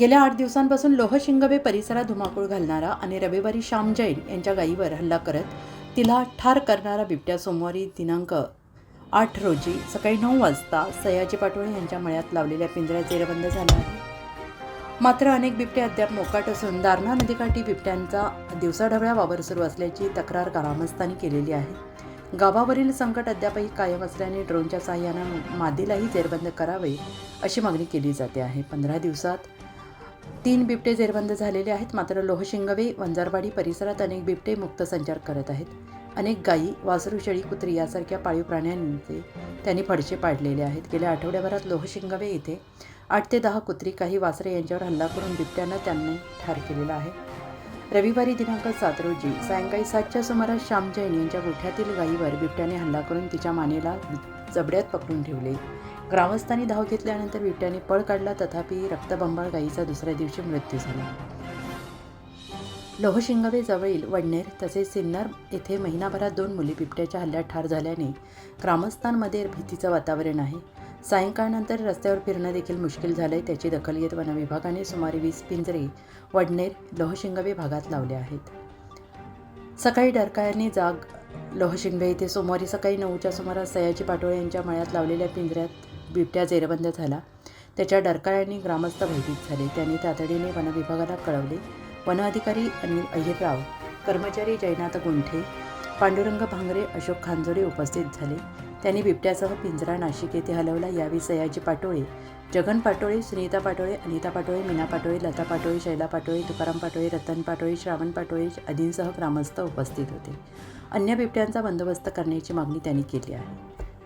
गेल्या आठ दिवसांपासून लोहशिंगवे परिसरात धुमाकूळ घालणारा आणि रविवारी श्याम जैन यांच्या गायीवर हल्ला करत तिला ठार करणारा बिबट्या सोमवारी दिनांक आठ रोजी सकाळी नऊ वाजता सयाजी पाटोळे यांच्या मळ्यात लावलेल्या पिंजऱ्यात जेरबंद झाला आहे. मात्र अनेक बिबटे अद्याप मोकाट असून दारणा नदीकाठी बिबट्यांचा दिवसाढवळ्या वावर सुरू असल्याची तक्रार ग्रामस्थांनी केलेली आहे. गावावरील संकट अद्यापही कायम असल्याने ड्रोनच्या सहाय्यानं मादीलाही जेरबंद करावे अशी मागणी केली जाते आहे. पंधरा दिवसात तीन बिबटे जेरबंद झालेले आहेत मात्र लोहशिंगवे वंजारवाडी परिसरात अनेक बिबटे मुक्त संचार करत आहेत. अनेक गायी वासरू शेळी कुत्री यासारख्या पाळीव प्राण्यांचे त्यांनी फडशे पाडलेले आहेत. गेल्या आठवड्याभरात लोहशिंगवे येथे आठ ते दहा कुत्री काही वासरे यांच्यावर हल्ला करून बिबट्यानं त्यांनी ठार केलेला आहे. रविवारी दिनांक सात रोजी सायंकाळी सातच्या सुमारास श्याम जैन यांच्या गोठ्यातील गायीवर बिबट्याने हल्ला करून तिच्या मानेला जबड्यात पकडून ठेवले. ग्रामस्थांनी धाव घेतल्यानंतर बिबट्याने पळ काढला तथापि रक्तबंबाळ गायीचा दुसऱ्या दिवशी मृत्यू झाला. लोहशिंगवे जवळील वडनेर तसेच सिन्नर येथे महिनाभरात दोन मुली बिबट्याच्या हल्ल्यात ठार झाल्याने ग्रामस्थांमध्ये भीतीचं वातावरण आहे. सायंकाळनंतर रस्त्यावर फिरणं देखील मुश्किल झालंय. त्याची दखल घेत वनविभागाने सुमारे वीस पिंजरे वडनेर लोहशिंगवे भागात लावले आहेत. सकाळी डरकाळ्यांनी जाग लोहशिंगवे येथे सोमवारी सकाळी नऊच्या सुमारास सयाजी पाटोळे यांच्या मळ्यात लावलेल्या पिंजऱ्यात बिबट्या जेरबंद झाला. त्याच्या डरकाळ्यांनी ग्रामस्थ भयभीत झाले. त्यांनी तातडीने वनविभागाला कळवले. वन अधिकारी अनिल अहिरराव कर्मचारी जयनाथ गुंठे पांडुरंग भांगरे अशोक खांजोडे उपस्थित झाले. त्यांनी बिबट्यासह पिंजरा नाशिक येथे हलवला. यावेळी सयाजी पाटोळे जगन पाटोळे सुनीता पाटोळे अनिता पाटोळे मीना पाटोळे लता पाटोळे शैला पाटोळे तुकाराम पाटोळे रतन पाटोळे श्रावण पाटोळे आदींसह ग्रामस्थ उपस्थित होते. अन्य बिबट्यांचा बंदोबस्त करण्याची मागणी त्यांनी केली आहे.